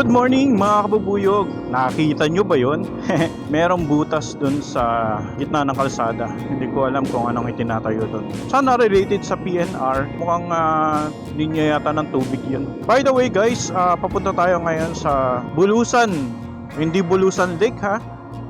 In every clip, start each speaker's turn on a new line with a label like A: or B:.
A: Good morning mga kabubuyog! Nakita nyo ba yon? Merong butas dun sa gitna ng kalsada. Hindi ko alam kung anong itinatayo dun. Sana related sa PNR. Mukhang ah, linya yata ng tubig yun. By the way guys, ah, papunta tayo ngayon sa Bulusan. Hindi Bulusan Lake ha.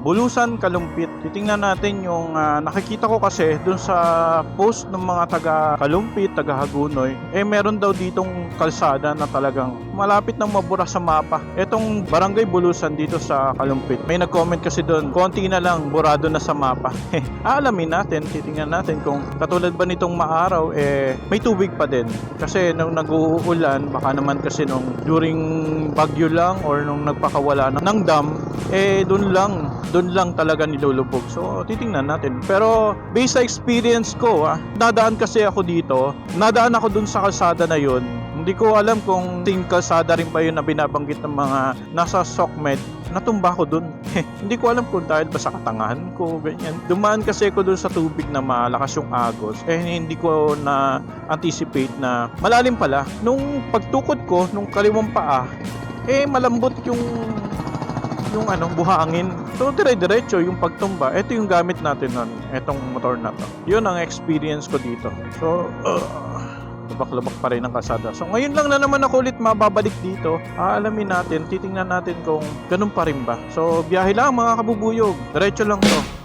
A: Bulusan Kalumpit. Titingnan natin yung ah, nakikita ko kasi dun sa post ng mga taga Kalumpit, taga Hagunoy, eh meron daw ditong kalsada na talagang malapit nang mabura sa mapa. Etong Barangay Bulusan dito sa Kalumpit. May nag-comment kasi doon, konti na lang burado na sa mapa. Aalamin natin, titingnan natin kung katulad ba nitong maaraw eh may tubig pa din. Kasi nung nag-uulan, baka naman kasi nung during bagyo lang or nung nagpakawala ng, ng dam, eh doon lang, doon lang talaga nilulubog. So titingnan natin. Pero based sa experience ko, ah, nadaan kasi ako dito, nadaan ako doon sa kalsada na yun. Hindi ko alam kung same kalsada rin pa yun na binabanggit ng mga nasa SOCMED. Natumba ko dun. Hindi ko alam kung dahil ba sa katangahan ko, ganyan. Dumaan kasi ako dun sa tubig na malakas yung agos. Eh, hindi ko na anticipate na malalim pala. Nung pagtukod ko, nung kaliwang paa, eh malambot yung yung anong buhangin. So dire-diretso yung pagtumba. Ito yung gamit natin nun, etong motor na to. Yun ang experience ko dito. So, uh, lubak-lubak pa rin ang kasada. So ngayon lang na naman ako ulit mababalik dito. Aalamin natin, titingnan natin kung ganun pa rin ba. So biyahe lang mga kabubuyog. Diretso lang to.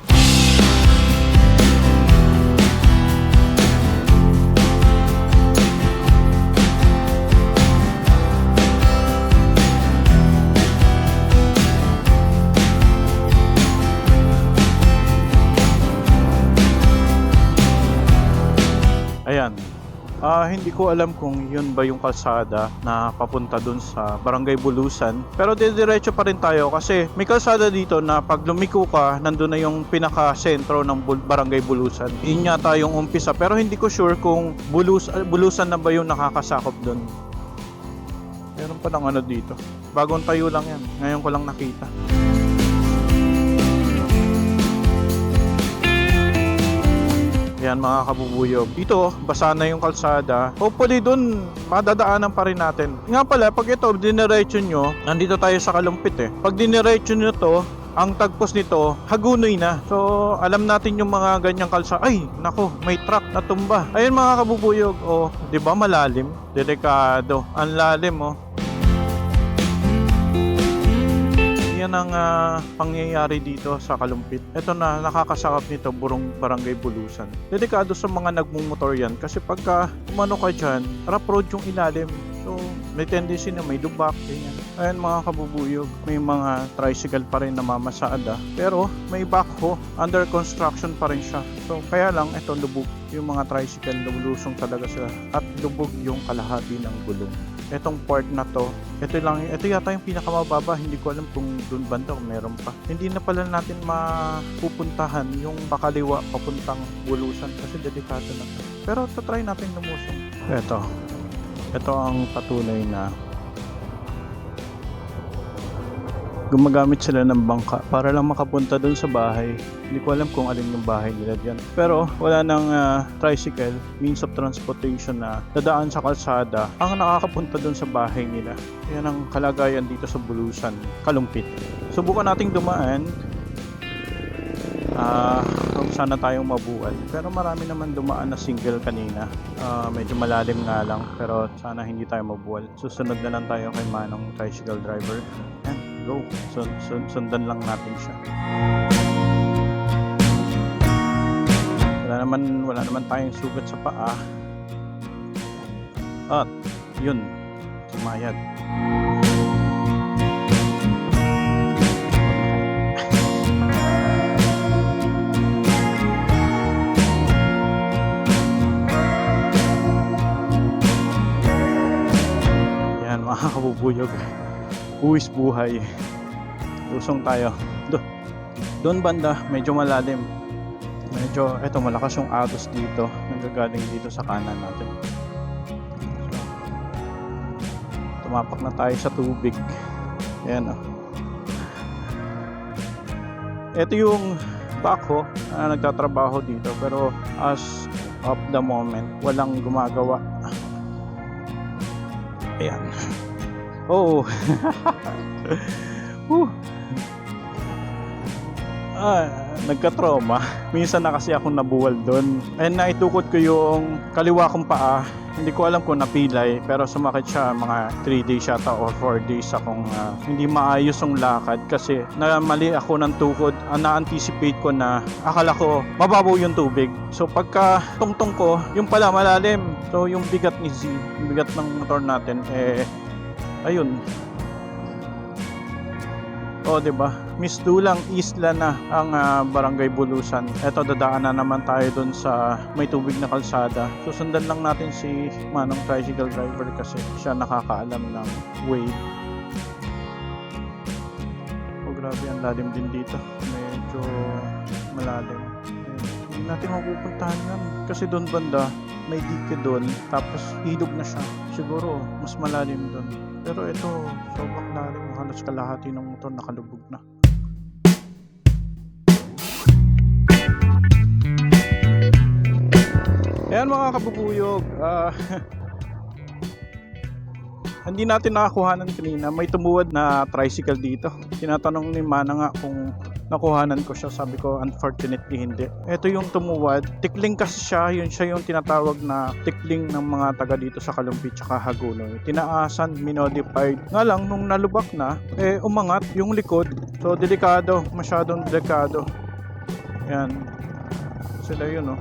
A: Ah, hindi ko alam kung yun ba yung kalsada na papunta dun sa Barangay Bulusan. Pero diretso pa rin tayo kasi may kalsada dito na pag lumiko ka, nandun na yung pinaka-sentro ng Barangay Bulusan. Yun yata yung umpisa. Pero hindi ko sure kung Bulus Bulusan na ba yung nakakasakop dun. Meron pa lang ano dito. Bagong tayo lang yan. Ngayon ko lang nakita. Yan mga kabubuyog. Dito, basa na yung kalsada. Hopefully dun, madadaanan pa rin natin. Nga pala, pag ito, diniretso nyo, nandito tayo sa kalumpit eh. Pag diniretso nyo to, ang tagpos nito, hagunoy na. So, alam natin yung mga ganyang kalsa. Ay, nako, may truck na tumba. Ayun mga kabubuyog. Oh, di ba malalim? Delikado. Ang lalim, oh. Yan ang ah, pangyayari dito sa Kalumpit. Ito na, nakakasakap nito, burong barangay Bulusan. Delikado sa mga nagmumotor yan kasi pagka umano ka dyan, rough road yung ilalim. So, may tendency na may lubak, ganyan. Ayan mga kabubuyog, may mga tricycle pa rin na mamasada. Pero may backhoe, under construction pa rin siya. So, kaya lang, ito lubog. Yung mga tricycle, lulusong talaga sila. At lubog yung kalahati ng gulong etong part na to, ito lang, ito yata yung pinakamababa, hindi ko alam kung doon banda o meron pa. Hindi na pala natin mapupuntahan yung pakaliwa papuntang bulusan kasi delikado na. Pero to try natin lumusong. Ito. Ito ang patunay na gumagamit sila ng bangka para lang makapunta doon sa bahay. Hindi ko alam kung alin yung bahay nila dyan. Pero wala nang ah, tricycle, means of transportation na dadaan sa kalsada ang nakakapunta doon sa bahay nila. Yan ang kalagayan dito sa Bulusan, Kalumpit. Subukan nating dumaan. Ah, kung sana tayong mabuhay. Pero marami naman dumaan na single kanina. Ah, medyo malalim nga lang, pero sana hindi tayo mabuwal. Susunod na lang tayo kay Manong tricycle driver. Go. Sun, sun, sundan lang natin siya. Wala naman, wala naman tayong sugat sa paa. At, yun, sumayad. Yan mga kabubuyog. Buwis buhay. Lusong tayo. Do doon banda, medyo malalim. Medyo, eto malakas yung agos dito. Nanggagaling dito sa kanan natin. Tumapak na tayo sa tubig. Ayan oh. Ito yung backhoe na nagtatrabaho dito pero as of the moment walang gumagawa. Ayan. Oo. Whew. Ah, nagka-trauma. Minsan na kasi ako nabuwal doon. And naitukot ko yung kaliwa kong paa. Hindi ko alam kung napilay pero sumakit siya mga 3 days yata or 4 days akong ah, hindi maayos yung lakad kasi namali ako ng tukod. Ang na-anticipate ko na akala ko mababaw yung tubig. So pagka tungtong ko, yung pala malalim. So yung bigat ni Z, yung bigat ng motor natin eh ayun. O, di ba? Misdulang isla na ang ah, Barangay Bulusan. Eto, dadaan na naman tayo dun sa may tubig na kalsada. Susundan lang natin si Manong tricycle driver kasi siya nakakaalam ng way. O, grabe, ang lalim din dito. Medyo malalim. Hindi natin mapupuntahan yan. Kasi doon banda, may dike doon. Tapos, ilog na siya. Siguro, mas malalim doon. Pero ito, sobrang lalim. Halos kalahati ng motor nakalubog na. Ayan mga kabubuyog. ah, hindi natin nakakuhanan kanina. May tumuwad na tricycle dito. Tinatanong ni Mana nga kung nakuhanan ko siya. Sabi ko, unfortunately hindi. Ito yung tumuwad. Tikling kasi siya. Yun siya yung tinatawag na tikling ng mga taga dito sa Kalumpi tsaka Hagunoy. Tinaasan, minodified. Nga lang, nung nalubak na, eh umangat yung likod. So, delikado. Masyadong delikado. Yan. Sila yun, oh.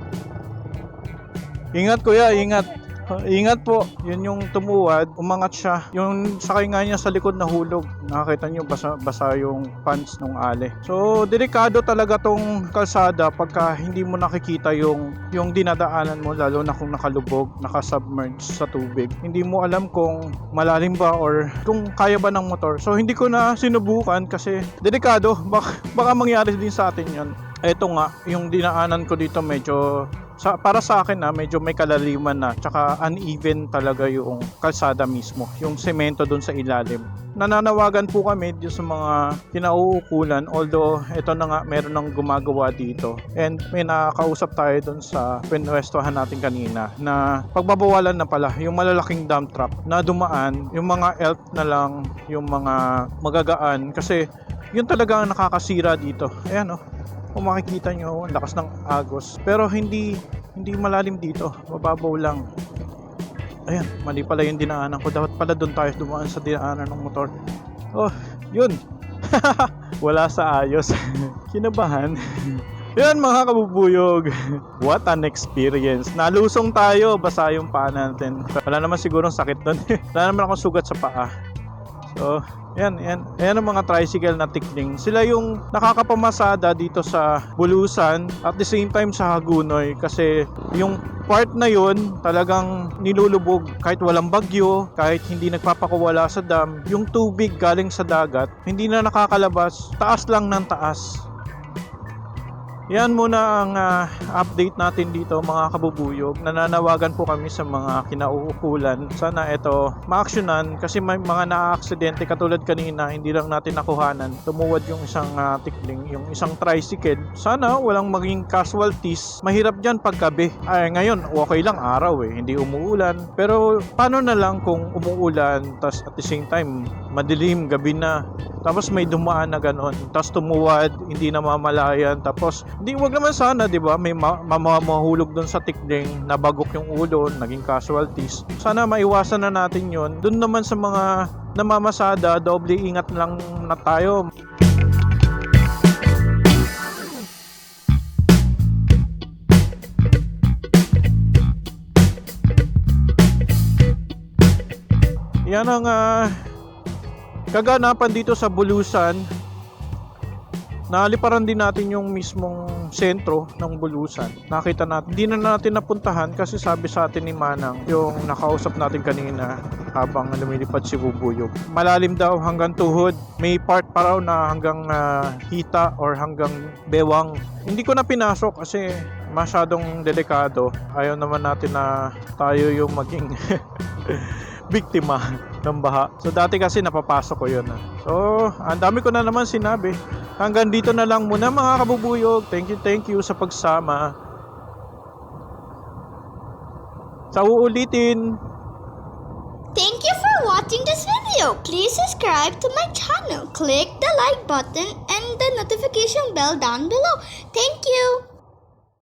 A: Ingat kuya, ingat. Uh, ingat po. Yun yung tumuwad, umangat siya. Yung sakay nga niya sa likod na hulog. Nakakita niyo basa, basa yung pants ng ale. So, delikado talaga tong kalsada pagka hindi mo nakikita yung yung dinadaanan mo lalo na kung nakalubog, nakasubmerge sa tubig. Hindi mo alam kung malalim ba or kung kaya ba ng motor. So, hindi ko na sinubukan kasi delikado. Baka, baka mangyari din sa atin 'yon. Eto nga, yung dinaanan ko dito medyo sa, para sa akin na medyo may kalaliman na tsaka uneven talaga yung kalsada mismo yung semento doon sa ilalim. Nananawagan po kami sa mga kinauukulan although ito na nga meron nang gumagawa dito. And may nakakausap tayo doon sa pinwestohan natin kanina na pagbabawalan na pala yung malalaking dump truck na dumaan yung mga elf na lang yung mga magagaan kasi yun talaga ang nakakasira dito. Ayan oh kung makikita nyo, ang lakas ng agos. Pero hindi hindi malalim dito. Mababaw lang. Ayan, mali pala yung dinaanan ko. Dapat pala doon tayo dumaan sa dinaanan ng motor. Oh, yun. Wala sa ayos. Kinabahan. Yan mga kabubuyog. What an experience. Nalusong tayo, basa yung paa natin. Wala naman sigurong sakit doon. Wala naman akong sugat sa paa. So, yan, yan. Ayan ang mga tricycle na tikling. Sila yung nakakapamasada dito sa Bulusan at the same time sa Hagunoy kasi yung part na yun talagang nilulubog kahit walang bagyo, kahit hindi nagpapakuwala sa dam, yung tubig galing sa dagat, hindi na nakakalabas, taas lang ng taas. Yan muna ang ah, update natin dito mga kabubuyog. Nananawagan po kami sa mga kinauukulan. Sana ito maaksyonan kasi may mga naaaksidente katulad kanina, hindi lang natin nakuhanan. Tumuwad yung isang ah, tikling, yung isang tricycle. Sana walang maging casualties. Mahirap dyan paggabi. Ay, ngayon, okay lang araw eh, hindi umuulan. Pero paano na lang kung umuulan, tas at the same time, madilim, gabi na, tapos may dumaan na ganon. Tapos tumuwad, hindi na mamalayan. Tapos, hindi, wag naman sana, di ba? May ma- mamahulog doon sa tikling, nabagok yung ulo, naging casualties. Sana maiwasan na natin yon. Doon naman sa mga namamasada, doble ingat lang na tayo. Yan ang ah, kaganapan dito sa Bulusan. Naliparan din natin yung mismong sentro ng Bulusan. Nakita natin, hindi na natin napuntahan kasi sabi sa atin ni Manang, yung nakausap natin kanina habang lumilipad si Bubuyog. Malalim daw hanggang tuhod. May part pa raw na hanggang ah, hita or hanggang bewang. Hindi ko na pinasok kasi masyadong delikado. Ayaw naman natin na tayo yung maging biktima ng baha. So dati kasi napapasok ko yun. So, ang dami ko na naman sinabi. Hanggang dito na lang muna mga kabubuyog. Thank you, thank you sa pagsama. Sa uulitin.
B: Thank you for watching this video, please subscribe to my channel. Click the like button and the notification bell down below. Thank you.